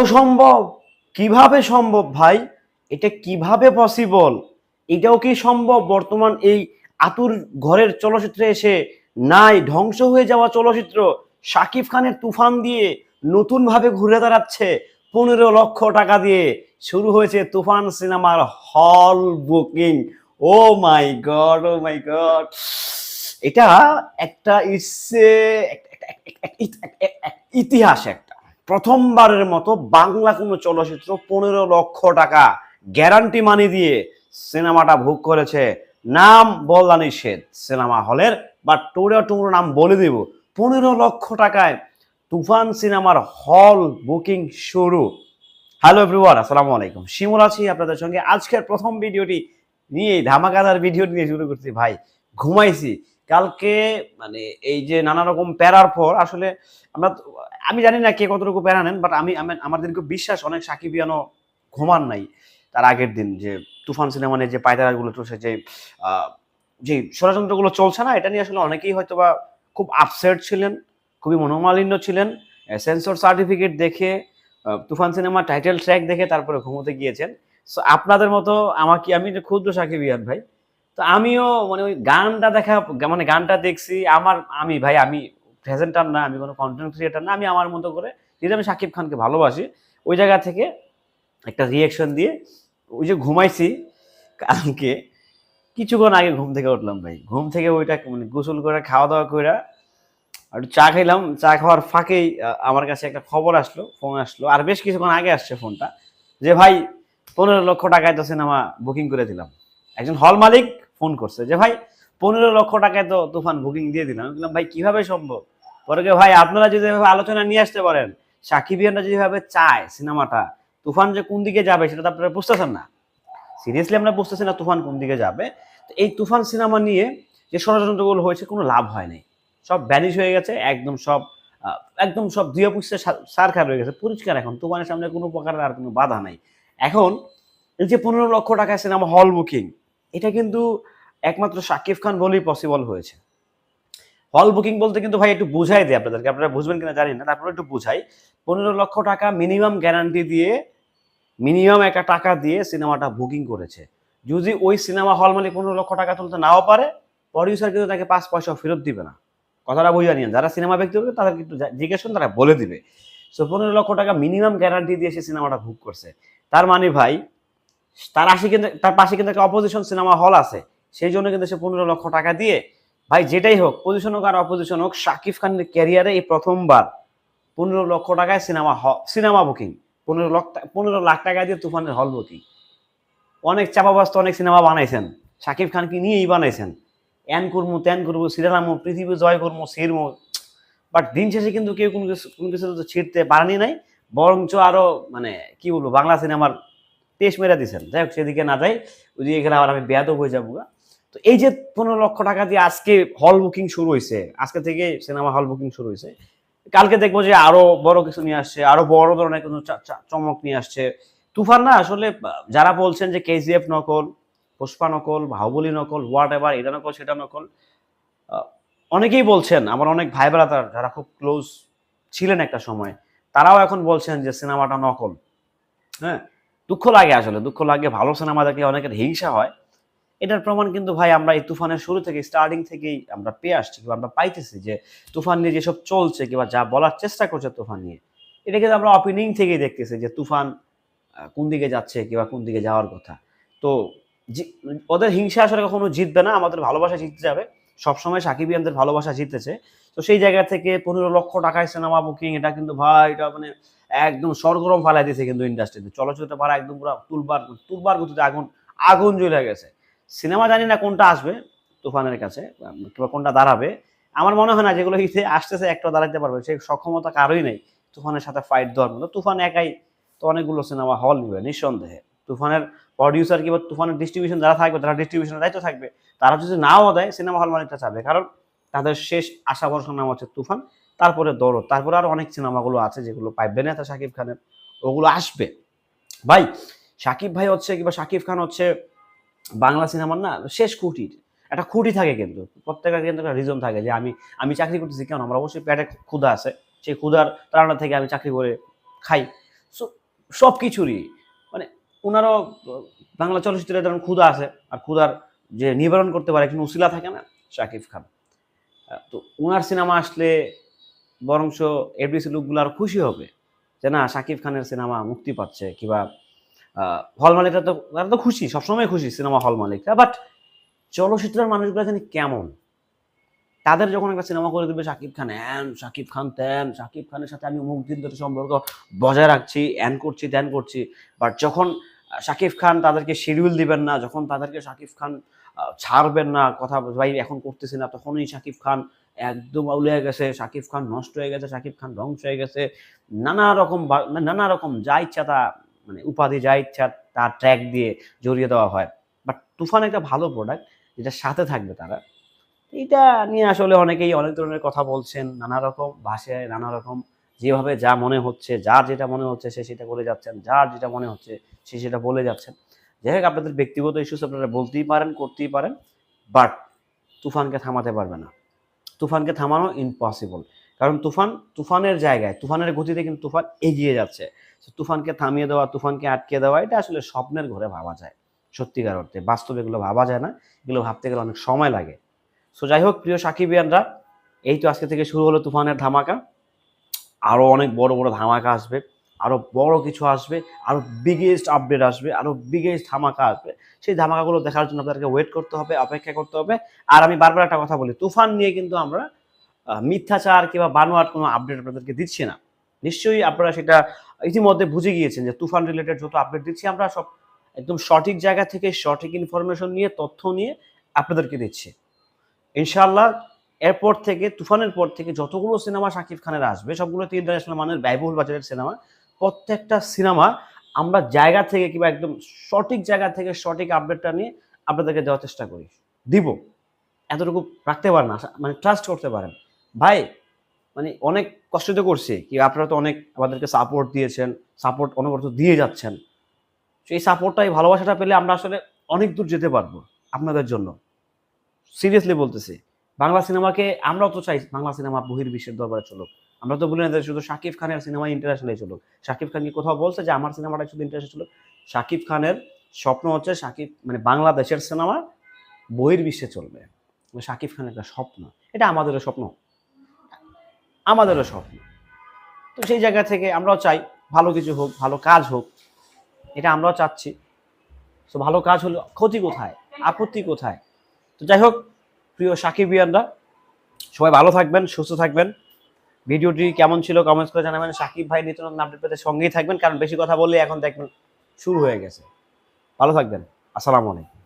অসম্ভব কীভাবে সম্ভব ভাই? এটা কীভাবে পসিবল এটাও কি সম্ভব? বর্তমান এই আতুর ঘরের চলচ্চিত্রে এসে নাই, ধ্বংস হয়ে যাওয়া চলচ্চিত্র শাকিব খানের তুফান দিয়ে নতুন ভাবে ঘুরে দাঁড়াচ্ছে পনেরো লক্ষ টাকা দিয়ে। শুরু হয়েছে তুফান সিনেমার hall booking oh my god oh my god এটা একটা ইসে ইতিহাস একটা। প্রথমবারের মতো বাংলা কোনো চলচ্চিত্র পনেরো লক্ষ টাকা গ্যারান্টি মানি দিয়ে সিনেমাটা ভোগ করেছে। নাম বলা নিষেধ সিনেমা হলের, বা টুরে টুমরো নাম বলে দিব। পনেরো লক্ষ টাকায় তুফান সিনেমার হল বুকিং শুরু। হ্যালো এভরিওয়ান, আসসালামু আলাইকুম। শিমুল আছি আপনাদের সঙ্গে। আজকের প্রথম ভিডিওটি নিয়ে ধামাকাদার ভিডিও নিয়ে শুরু করছি। ভাই, ঘুমাইছি। কালকে মানে এই যে নানা রকম প্যারার পর, আসলে আমরা আমি জানি না কে কতটুকু প্যারা নেন বাট আমি, আমি- আমার দিনকে বিশ্বাস অনেক সাকিব সাকিবিয়ানো ঘুমান নাই তার আগের দিন যে তুফান সিনেমা নিয়ে যে পায়তারাগুলো চলছে, যে যে ষড়যন্ত্রগুলো চলছে না, এটা নিয়ে আসলে অনেকেই হয়তো বা খুব আপসেট ছিলেন, খুবই মনোমালিন্য ছিলেন সেন্সর সার্টিফিকেট দেখে তুফান সিনেমা টাইটেল ট্র্যাক দেখে তারপরে ঘুমোতে গিয়েছেন। সো আপনাদের মতো আমাকে, আমি ক্ষুদ্র সাকিবিয়ান ভাই তো আমিও মানে ওই গানটা দেখা মানে গানটা দেখছি, আমার, আমি ভাই, আমি প্রেজেন্টার না, আমি কোনো কন্টেন্ট ক্রিয়েটার না, আমি আমার মতো করে, যেহেতু আমি শাকিব খানকে ভালোবাসি, ওই জায়গা থেকে একটা রিয়েকশন দিয়ে ওই যে ঘুমাইছি কালকে, কিছুক্ষণ আগে ঘুম থেকে উঠলাম ভাই। ঘুম থেকে ওইটা মানে গোসল করে খাওয়া দাওয়া করে একটু চা খাইলাম, চা খাওয়ার ফাঁকেই আমার কাছে একটা খবর আসলো ফোন আসলো, আর বেশ কিছুক্ষণ আগে আসছে ফোনটা যে ভাই, পনেরো লক্ষ টাকায় তো সিনেমা বুকিং করে দিলাম। একজন হল মালিক ফোন করছে যে, ভাই, পনেরো লক্ষ টাকায় তো তুফান বুকিং দিয়ে দিলাম। আমি বললাম, ভাই, কীভাবে সম্ভব? পরে ভাই, আপনারা যদি আলোচনা নিয়ে আসতে পারেন সাকিবিয়ানরা যেভাবে চায় সিনেমাটা, তুফান যে কোন দিকে যাবে সেটা তো আপনারা বুঝতেছেন না। সিরিয়াসলি আমরা বুঝতেছি না তুফান কোন দিকে যাবে। তো এই তুফান সিনেমা নিয়ে যে ষড়যন্ত্রগুলো হয়েছে, কোনো লাভ হয় নাই। সব ব্যানিশ হয়ে গেছে, একদম সব একদম সব দুই পুষতে সার খার হয়ে গেছে, পরিষ্কার এখন। তুফানের সামনে কোনো প্রকারের আর কোনো বাধা নাই। এখন এই যে পনেরো লক্ষ টাকায় সিনেমা হল বুকিং এটা কিন্তু একমাত্র শাকিব খান বলেই পসিবল হয়েছে। হল বুকিং বলতে কিন্তু ভাই একটু বুঝাই দেয় আপনাদেরকে। আপনারা বুঝবেন কিনা জানি না, তারপরে একটু বুঝাই। পনেরো লক্ষ টাকা মিনিমাম গ্যারান্টি দিয়ে মিনিমাম একটা টাকা দিয়ে সিনেমাটা বুকিং করেছে। যদি ওই সিনেমা হল মালিক পনেরো লক্ষ টাকা তুলতে নাও পারে প্রডিউসার কিন্তু তাকে পাঁচ পয়সা ফেরত দিবে না। কথাটা বুঝে নিন, যারা সিনেমা ব্যক্তি তাদেরকে একটু জা- জিজ্ঞেস তারা বলে দিবে। সো পনেরো লক্ষ টাকা মিনিমাম গ্যারান্টি দিয়ে সে সিনেমাটা বুক করছে। তার মানে ভাই তার আশি কিন্তু, তার পাশে কিন্তু একটা অপোজিশন সিনেমা হল আছে। সেই জন্য কিন্তু সে পনেরো লক্ষ টাকা দিয়ে, ভাই যেটাই হোক পজিশন হোক আর অপোজিশন হোক, শাকিব খানের ক্যারিয়ারে এই প্রথমবার পনেরো লক্ষ টাকায় সিনেমা সিনেমা বুকিং পনেরো টা- পনেরো লাখ টাকা দিয়ে তুফানের হল বুকিং অনেক চাপাবাস্ত অনেক সিনেমা বানাইছেন। শাকিব খানকে নিয়েই বানাইছেন? এন করব ত্যান করব সিরালামো, পৃথিবী জয় করব সিরমো। বাট দিন শেষে কিন্তু কেউ কোনো কিছু কোনো কিছু ছিঁড়তে পারেনি নাই। বরঞ্চ আরও মানে কি বলব, বাংলা সিনেমার তেজ মেরে দিছেন যাই হোক, সেদিকে না যাই, ওই গেলে আবার আমি বেয়াদব হয়ে যাব তো এই যে পনেরো লক্ষ টাকা দিয়ে আজকে হল বুকিং শুরু হয়েছে, আজকে থেকে সিনেমা হল বুকিং শুরু হয়েছে, কালকে দেখব যে আরও বড় কিছু নিয়ে আসছে, আরও বড় ধরনের কোনো চমক নিয়ে আসছে। তুফান না, আসলে, যারা বলছেন যে কেজিএফ নকল, পুষ্পা নকল, বাহুবলী নকল হোয়াট এভার এটা নকল, সেটা নকল অনেকেই বলছেন, আমার অনেক ভাই ব্রাদার যারা খুব ক্লোজ ছিলেন একটা সময়, তারাও এখন বলছেন যে সিনেমাটা নকল। হ্যাঁ? দুঃখ লাগে আসলে, দুঃখ লাগে, ভালো সিনেমা দেখলে অনেকের হিংসা হয়। এটার প্রমাণ কিন্তু ভাই আমরা এই তুফানের শুরু থেকে স্টার্টিং থেকেই আমরা পেয়ে আসছি কিংবা আমরা পাইতেছি যে তুফান নিয়ে যেসব চলছে কিংবা যা বলার চেষ্টা করছে তুফান নিয়ে, এটা কিন্তু আমরা ওপেনিং থেকেই দেখতেছি যে তুফান কোন দিকে যাচ্ছে কিংবা কোন দিকে যাওয়ার কথা। তো ওদের হিংসা আসলে কখনো জিতবে না, আমাদের ভালোবাসা জিততে যাবে। সবসময় সাকিবিয়ানদের ভালোবাসা জিতেছে। তো সেই জায়গা থেকে পনেরো লক্ষ টাকায় সিনেমা বুকিং এটা কিন্তু ভাই, এটা মানে একদম সরগরম ফালাই দিয়েছে কিন্তু ইন্ডাস্ট্রিতে চলচ্চিত্র পাড়া একদম পুরো তুলবার তুলবার গতিতে আগুন আগুন জ্বলে গেছে। সিনেমা জানি না কোনটা আসবে তুফানের কাছে, কিংবা কোনটা দাঁড়াবে। আমার মনে হয় না যেগুলো হিতে আসতেছে একটা দাঁড়াতে পারবে। সেই সক্ষমতা কারোই নেই তুফানের সাথে ফাইট দেওয়ার মতো। তুফান একাই তো অনেকগুলো সিনেমা হল নিবে, নিঃসন্দেহে। তুফানের প্রডিউসার কিংবা তুফানের ডিস্ট্রিবিউশন যারা থাকবে, তারা ডিস্ট্রিবিউশনের দায়িত্ব থাকবে। তারা যদি নাও দেয়, সিনেমা হল মালিকটা চাবে। কারণ তাদের শেষ আশা ভরসার নাম হচ্ছে তুফান। তারপরে দরদ তারপরে আরও অনেক সিনেমাগুলো আছে যেগুলো পাইবে না শাকিব খানের, ওগুলো আসবে। ভাই, শাকিব ভাই হচ্ছে কিংবা শাকিব খান হচ্ছে বাংলা সিনেমার না শেষ খুঁটির একটা খুঁটি থাকে কিন্তু, প্রত্যেকের কিন্তু একটা রিজন থাকে যে আমি আমি চাকরি করতেছি কেন? আমার অবশ্যই পেটে ক্ষুধা আছে। সেই ক্ষুধার তাড়না থেকে আমি চাকরি করে খাই। সো সব কিছুরই মানে ওনারও বাংলা চলচ্চিত্রে যেমন ক্ষুধা আছে। আর ক্ষুধার যে নিবারণ করতে পারে কিন্তু উসিলা থাকে না শাকিব খান। তো ওনার সিনেমা আসলে বরংস এফডিসি লোকগুলো আরও খুশি হবে যে না, শাকিব খানের সিনেমা মুক্তি পাচ্ছে কিংবা হল মালিকরা তো, তারা তো খুশি, সবসময় খুশি সিনেমা হল মালিকরা। বাট চলচ্চিত্রের মানুষগুলো জানি কেমন? তাদের যখন একটা সিনেমা করে দেবে শাকিব খান, হ্যান, শাকিব খান তেন শাকিব খানের সাথে আমি অমুক দিন ধরে সম্পর্ক বজায় রাখছি অ্যান করছি, ত্যান করছি। বাট যখন শাকিব খান তাদেরকে শিডিউল দিবেন না, যখন তাদেরকে শাকিব খান ছাড়বেন না, কথা ভাই, এখন করতেছি না। তখনই শাকিব খান একদম আউলে গেছে, শাকিব খান নষ্ট হয়ে গেছে, শাকিব খান ধ্বংস হয়ে গেছে। নানা রকম নানা রকম যা ইচ্ছা তা মানে উপাধি যা ইচ্ছা তার ট্র্যাক দিয়ে জড়িয়ে দেওয়া হয়। বাট তুফান একটা ভালো প্রোডাক্ট যেটা সাথে থাকবে তারা। এটা নিয়ে আসলে অনেকেই অনেক ধরনের কথা বলছেন, নানা রকম ভাষায় নানা রকম যেভাবে যা মনে হচ্ছে, যার যেটা মনে হচ্ছে সে সেটা করে যাচ্ছেন, যার যেটা মনে হচ্ছে সে সেটা বলে যাচ্ছেন। যাই হোক, আপনাদের ব্যক্তিগত ইস্যুস আপনারা বলতেই পারেন, করতেই পারেন বাট তুফানকে থামাতে পারবে না। তুফানকে থামানো ইম্পসিবল কারণ তুফান, তুফানের জায়গায়, তুফানের গতিতে কিন্তু তুফান এগিয়ে যাচ্ছে। তুফানকে থামিয়ে দেওয়া, তুফানকে আটকে দেওয়া, এটা আসলে স্বপ্নের ঘরে ভাবা যায়। সত্যিকার অর্থে। বাস্তবে এগুলো ভাবা যায় না। এগুলো ভাবতে গেলে অনেক সময় লাগে। সো যাই হোক, প্রিয় সাকিবিয়ানরা, এই তো আজকে থেকে শুরু হলো তুফানের ধামাকা। আরও অনেক বড় বড় ধামাকা আসবে। আরও বড় কিছু আসবে আরও বিগেস্ট আপডেট আসবে আরও বিগেস্ট ধামাকা আসবে। সেই ধামাকাগুলো দেখার জন্য আপনাদেরকে ওয়েট করতে হবে, অপেক্ষা করতে হবে। আর আমি বারবার একটা কথা বলি, তুফান নিয়ে কিন্তু আমরা মিথ্যাচার কিংবা বানোয়াট কোনো আপডেট আপনাদেরকে দিচ্ছি না। নিশ্চয়ই আপনারা সেটা ইতিমধ্যে বুঝে গিয়েছেন যে তুফান রিলেটেড যত আপডেট দিচ্ছি আমরা, সব একদম সঠিক জায়গা থেকে সঠিক ইনফরমেশন নিয়ে, তথ্য নিয়ে আপনাদেরকে দিচ্ছি। ইনশাআল্লাহ, এরপর থেকে, তুফানের পর থেকে যতগুলো সিনেমা শাকিব খানের আসবে সবগুলো ইন্টারন্যাশনাল মানের ব্যয়বহুল বাজারের সিনেমা প্রত্যেকটা সিনেমা আমরা জায়গা থেকে কিংবা একদম সঠিক জায়গা থেকে সঠিক আপডেটটা নিয়ে আপনাদেরকে দেওয়ার চেষ্টা করি। দিব। এতটুকু রাখতে পারেন না মানে ট্রাস্ট করতে পারেন। ভাই মানে অনেক কষ্ট তো করছি, কি আপনারা তো অনেক আমাদেরকে সাপোর্ট দিয়েছেন সাপোর্ট অনবরত দিয়ে যাচ্ছেন। সেই সাপোর্টটা এই ভালোবাসাটা পেলে আমরা আসলে অনেক দূর যেতে পারব আপনাদের জন্য। সিরিয়াসলি বলতেছি, বাংলা সিনেমাকে আমরাও তো চাই বাংলা সিনেমা বহির্বিশ্বের দরবারে চলুক। আমরা তো বলি না শুধু শাকিব খানের সিনেমা ইন্টারন্যাশনালে চলুক। শাকিব খান কি কোথাও বলছে যে আমার সিনেমাটা শুধু ইন্টারন্যাশনাল চলুক? শাকিব খানের স্বপ্ন হচ্ছে শাকিব মানে বাংলাদেশের সিনেমা বহির্বিশ্বে চলবে। মানে শাকিব খানের একটা স্বপ্ন। এটা আমাদেরও স্বপ্ন। আমাদেরও স্বপ্ন। তো সেই জায়গা থেকে আমরাও চাই ভালো কিছু হোক, ভালো কাজ হোক। এটা আমরাও চাচ্ছি। তো ভালো কাজ হলে ক্ষতি কোথায়? আপত্তি কোথায়? তো যাই হোক, প্রিয় সাকিবিয়ানরা সবাই ভালো থাকবেন, সুস্থ থাকবেন। ভিডিওটি কেমন ছিল কমেন্টস করে জানাবেন। সাকিব ভাই নিত্য নতুন আপডেট পেতে সঙ্গেই থাকবেন, কারণ বেশি কথা বললে এখন দেখবেন শুরু হয়ে গেছে। ভালো থাকবেন। আসসালামু আলাইকুম।